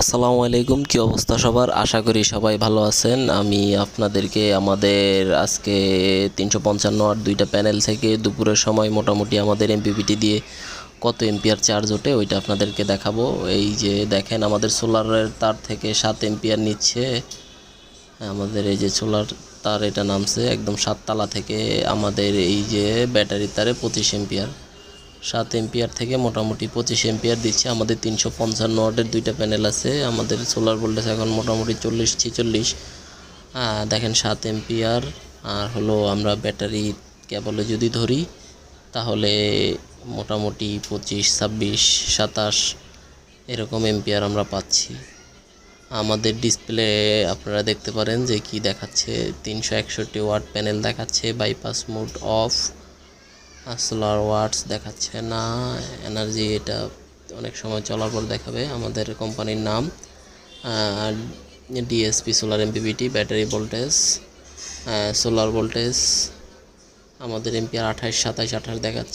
আসসালামু আলাইকুম, কী অবস্থা সবার? আশা করি সবাই ভালো আছেন। আমি আপনাদেরকে আমাদের আজকে তিনশো পঞ্চান্ন আর দুইটা প্যানেল থেকে দুপুরের সময় মোটামুটি আমাদের এমপিপিটি দিয়ে কত এম্পিয়ার চার্জ ওঠে, ওইটা আপনাদেরকে দেখাবো। এই যে দেখেন, আমাদের সোলারের তার থেকে সাত এম্পিয়ার নিচ্ছে। আমাদের এই যে সোলার তার এটা নামছে, একদম সাততলা থেকে আমাদের এই যে ব্যাটারি তারে পঁচিশ এম্পিয়ার সাত এম্পিয়ার থেকে মোটামুটি পঁচিশ এম্পিয়ার দিচ্ছে। আমাদের তিনশো পঞ্চান্ন ওয়াটের দুইটা প্যানেল আছে। আমাদের সোলার ভোল্টেজ এখন মোটামুটি চল্লিশ, ছেচল্লিশ। দেখেন সাত এম্পিয়ার আর হলো আমরা ব্যাটারি কেবলে যদি ধরি, তাহলে মোটামুটি পঁচিশ, ছাব্বিশ, সাতাশ এরকম এম্পিয়ার আমরা পাচ্ছি। আমাদের ডিসপ্লে আপনারা দেখতে পারেন যে কি দেখাচ্ছে। তিনশো একষট্টি ওয়াট প্যানেল দেখাচ্ছে। Bypass mode off solar watts দেখাচ্ছে না। এনার্জি এটা অনেক সময় চলার পর দেখাবে আমাদের কোম্পানির নাম। DSP solar MPPT battery voltage solar voltage আমাদের এমপিআর আঠাশ, সাতাশ, আঠাশ দেখাচ্ছে।